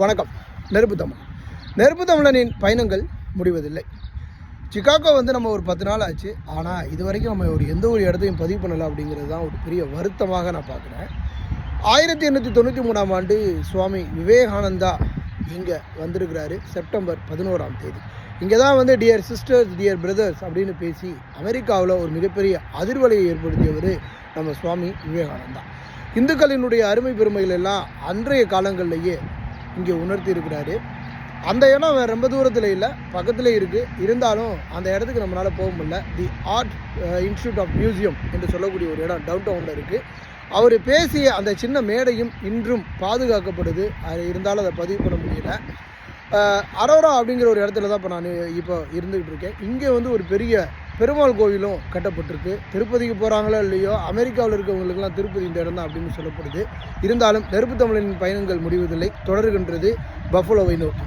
வணக்கம். நெருப்பு தமிழ். நெருப்பு தமிழனின் பயணங்கள் முடிவதில்லை. சிகாகோ வந்து நம்ம ஒரு பத்து நாள் ஆச்சு. ஆனால் இது வரைக்கும் நம்ம ஒரு எந்த ஒரு இடத்தையும் பதிவு பண்ணலை அப்படிங்கிறது தான் ஒரு பெரிய வருத்தமாக நான் பார்க்குறேன். ஆயிரத்தி எண்ணூற்றி தொண்ணூற்றி மூணாம் ஆண்டு சுவாமி விவேகானந்தா இங்கே வந்திருக்கிறாரு செப்டம்பர் பதினோராம் தேதி. இங்கே தான் வந்து டியர் சிஸ்டர்ஸ் டியர் பிரதர்ஸ் அப்படின்னு பேசி அமெரிக்காவில் ஒரு மிகப்பெரிய அதிர்வலையை ஏற்படுத்தியவர் நம்ம சுவாமி விவேகானந்தா. இந்துக்களினுடைய அருமை பெருமைகள் எல்லாம் அன்றைய காலங்கள்லேயே இங்கே உணர்த்தி இருக்கிறாரு அந்த இடம் ரொம்ப தூரத்தில் இல்லை பக்கத்தில் இருக்குது இருந்தாலும் அந்த இடத்துக்கு நம்மளால் போக முடியல. The art institute of museum என்று சொல்லக்கூடிய ஒரு இடம் டவுன் டவுனில் இருக்குது அவர் பேசிய அந்த சின்ன மேடையும் இன்றும் பாதுகாக்கப்படுது. அது இருந்தாலும் அதை பதிவு பண்ண முடியல. Uh, அரோரா அப்படிங்கிற ஒரு இடத்துல தான் இப்போ நான் இப்போ இருந்துக்கிட்டு இருக்கேன். இங்கே வந்து ஒரு பெரிய பெருமாள் கோவிலும் கட்டப்பட்டிருக்கு. திருப்பதிக்கு போகிறாங்களோ இல்லையோ அமெரிக்காவில் இருக்கவங்களுக்கெல்லாம் திருப்பதி இந்த இடம் தான் அப்படின்னு சொல்லப்படுது. இருந்தாலும் நெருப்பு தமிழனின் பயணங்கள் முடிவதில்லை தொடர்கின்றது பஃபலோவை நோக்கி.